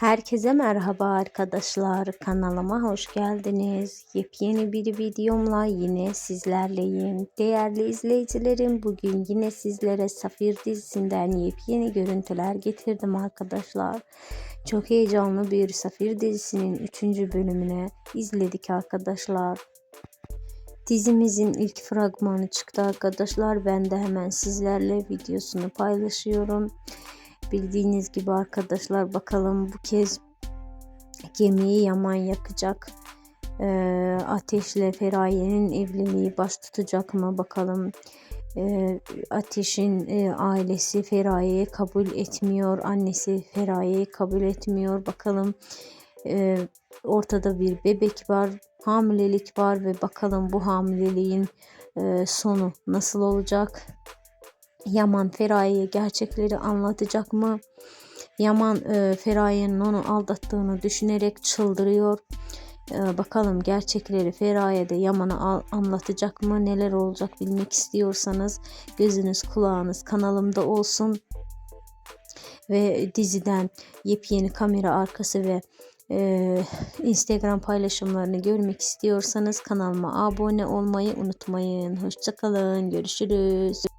Herkese merhaba arkadaşlar. Kanalıma hoş geldiniz. Yepyeni bir videomla yine sizlerleyim. Değerli izleyicilerim bugün yine sizlere Safir dizisinden yepyeni görüntüler getirdim arkadaşlar. Çok heyecanlı bir Safir dizisinin 3. bölümüne izledik arkadaşlar. Dizimizin ilk fragmanı çıktı arkadaşlar. Ben de hemen sizlerle videosunu paylaşıyorum. Bildiğiniz gibi arkadaşlar bakalım bu kez gemiyi Yaman yakacak. Ee, Ateşle Feraye'nin evliliği baş tutacak mı bakalım. Ee, Ateş'in e, ailesi Feraye'yi kabul etmiyor. Annesi Feraye'yi kabul etmiyor. Bakalım e, ortada bir bebek var. Hamilelik var ve bakalım bu hamileliğin e, sonu nasıl olacak? Yaman Feraye'ye gerçekleri anlatacak mı? Yaman e, Feraye'nin onu aldattığını düşünerek çıldırıyor. E, bakalım gerçekleri Feraye de Yaman'a anlatacak mı? Neler olacak bilmek istiyorsanız gözünüz kulağınız kanalımda olsun. Ve diziden yepyeni kamera arkası ve e, Instagram paylaşımlarını görmek istiyorsanız kanalıma abone olmayı unutmayın. Hoşçakalın. Görüşürüz.